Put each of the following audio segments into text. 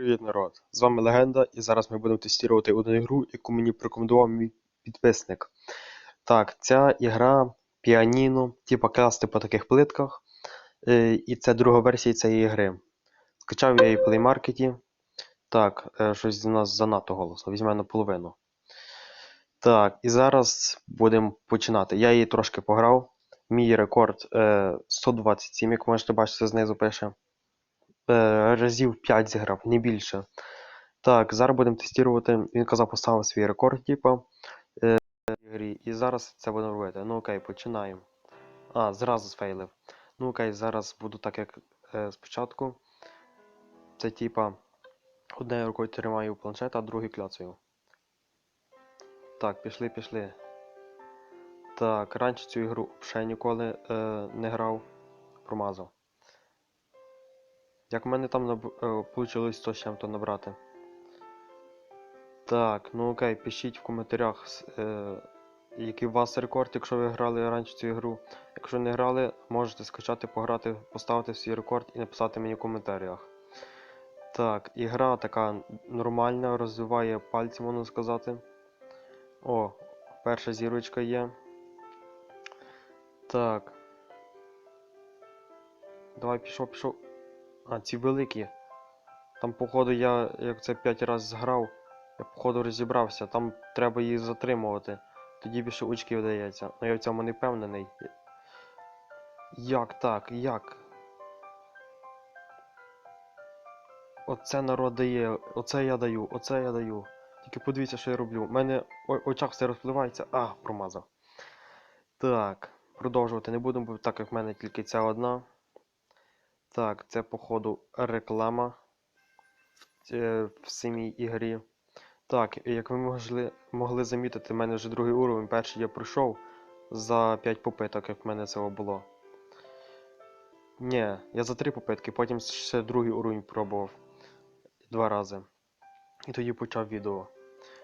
Привіт, народ! З вами Легенда, і зараз ми будемо тестувати одну ігру, яку мені порекомендував мій підписник. Так, ця ігра піаніно, типа красти по таких плитках. Е, і це друга версія цієї гри. Скачав я її в Play Market. Так, е, щось у нас занадто голосно, візьме наполовину. Так, і зараз будемо починати. Я її трошки пограв. Мій рекорд е, 127, як можете бачити, знизу пише. Е, разів 5 зіграв, не більше. Так, зараз будемо тестувати. Він казав, поставив свій рекорд, типу, е, в ігрі. І зараз це будемо робити. Ну окей, починаємо. А, зразу сфейлив. Ну окей, зараз буду так, як е, спочатку. Це типа однією рукою тримаю планшет, а другою кляцаю. Так, пішли, пішли. Так, раніше цю ігру ще ніколи е, не грав. Промазав. Як в мене там наб... е, вийшло 100 з чим-то набрати. Так, ну окей, пишіть в коментарях, е, який у вас рекорд, якщо ви грали раніше цю ігру. Якщо не грали, можете скачати, пограти, поставити свій рекорд і написати мені в коментарях. Так, ігра така нормальна, розвиває пальці, можна сказати. О, перша зірочка є. Так. Давай пішов, пішов. А, ці великі. Там, походу, я як це 5 разів зграв, я походу розібрався, там треба її затримувати. Тоді більше очків дається. Ну я в цьому не впевнений. Як так? Як? Оце народ дає, оце я даю, оце я даю. Тільки подивіться, що я роблю. У мене очах все розпливається. А, промазав. Так, продовжувати не будемо, бо так як в мене тільки ця одна. Так, це походу реклама е, в самій ігрі. Так, як ви могли, могли замітити, в мене вже другий уровень, перший я пройшов за 5 попиток, як в мене цього було. Ні, я за 3 попитки, потім ще другий уровень пробував два рази. І тоді почав відео,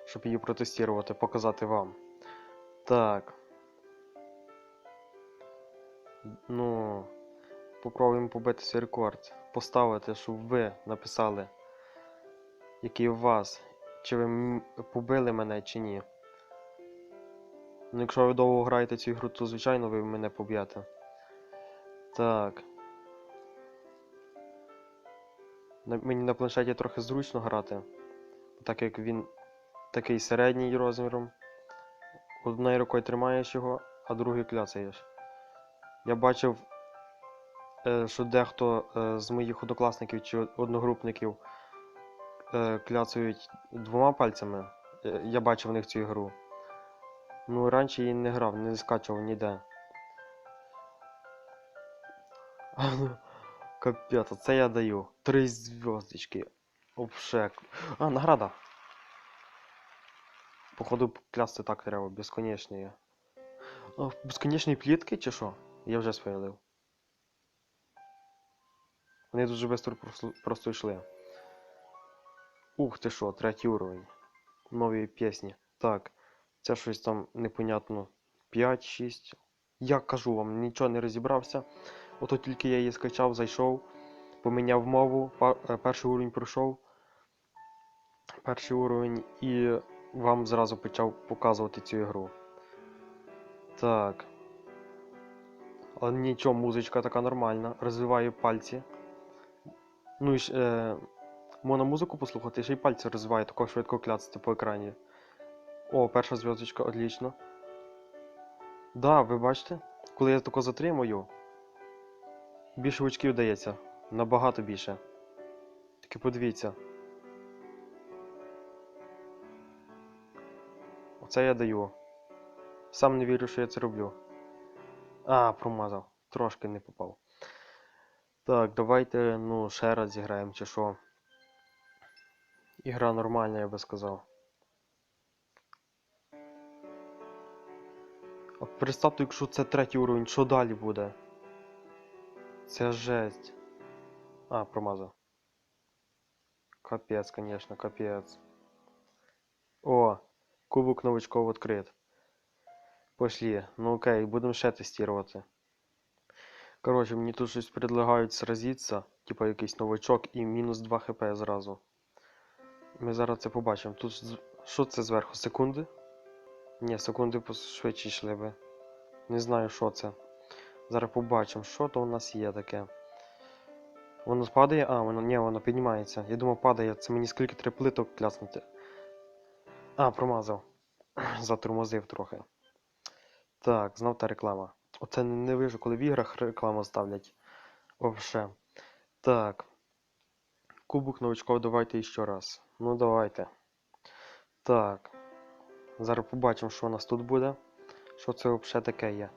щоб її протестувати, показати вам. Так. Ну, попробуємо побити свій рекорд. Поставити, щоб ви написали, який у вас. Чи ви побили мене, чи ні. Ну, якщо ви довго граєте цю ігру, то звичайно ви мене поб'єте. Так. Мені на планшеті трохи зручно грати, так як він такий середній розміром. Одною рукою тримаєш його, а другою кляцаєш. Я бачив, що дехто е, з моїх однокласників чи одногрупників е, кляцають двома пальцями. Е, Я бачив в них цю ігру. Ну, раніше її не грав, не скачував ніде. Капець, це я даю. Три зв'язочки. Обшек. А, награда. Походу клясти так треба, безконечні. А, безконечні плітки чи що? Я вже спойлив. Вони дуже швидко просто, йшли. Ух ти що, третій уровень. Нові пісні. Так, це щось там непонятно. 5-6. Я кажу вам, нічого не розібрався. Ото тільки я її скачав, зайшов, поміняв мову, е, перший уровень пройшов. Перший уровень і вам зразу почав показувати цю ігру. Так. Але нічого, музичка така нормальна, розвиває пальці. Ну і ж, е, можна музику послухати, ще й пальці розвиває, тако швидко кляцати по екрані. О, перша зв'язочка, отлично. Да, ви бачите? Коли я тако затримую, більше очків дається. Набагато більше. Тільки подивіться. Оце я даю. Сам не вірю, що я це роблю. А, промазав. Трошки не попав. Так, давайте, ну, ще раз зіграємо, чи що. Ігра нормальна, я би сказав. А представте, якщо це третій уровень, що далі буде? Це жесть. А, промазав. Капець, конечно, капець. О, кубок новичков відкрит. Пошли. Ну окей, будемо ще тестувати. Коротше, мені тут щось предлагають сразиться, типа якийсь новачок і мінус 2 хп зразу. Ми зараз це побачимо. Тут що це зверху? Секунди? Ні, секунди швидше йшли би. Не знаю, що це. Зараз побачимо, що то у нас є таке. Воно падає? А, воно ні, воно піднімається. Я думав, падає. Це мені скільки треба плиток кляснути. А, промазав. Затормозив трохи. Так, знов та реклама. Оце не, вижу, коли в іграх рекламу ставлять. Вообще. Так. Кубок новичков давайте ще раз. Ну давайте. Так. Зараз побачимо, що у нас тут буде. Що це взагалі таке є.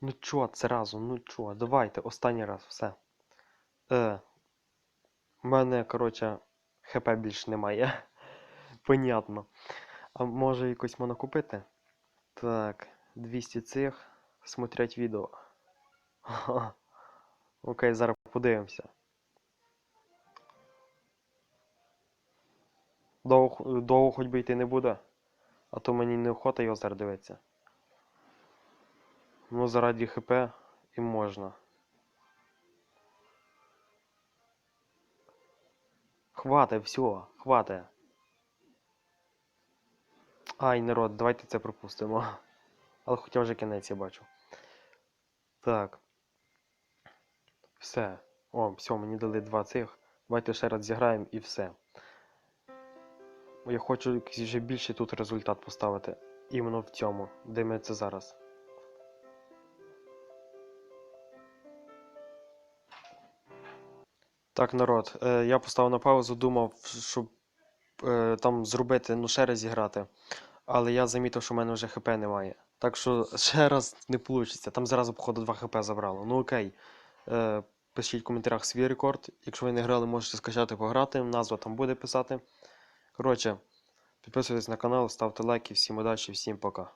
Ну чо, це разом, ну чо, давайте, останній раз, все. Е. У мене, коротше, ХП більш немає. Понятно. А може якось можна купити? Так, 200 цих. Смотрять відео. Окей, зараз подивимося. Довго, довго хоч би йти не буде, а то мені неохота його зараз дивитися. Ну, заради ХП і можна. Хватить, все, хватить. Ай, народ, давайте це пропустимо. Але хоча вже кінець я бачу. Так. Все. О, все, мені дали два цих. Давайте ще раз зіграємо і все. Я хочу вже більший тут результат поставити. Іменно в цьому, де ми це зараз. Так, народ, е, я поставив на паузу, думав, щоб е, там зробити, ну ще раз зіграти. Але я замітив, що в мене вже ХП немає. Так що ще раз не вийде. Там зразу, походу, 2 ХП забрало. Ну окей. Е, пишіть в коментарях свій рекорд. Якщо ви не грали, можете скачати пограти. Назва там буде писати. Коротше, підписуйтесь на канал, ставте лайки, всім удачі, всім пока.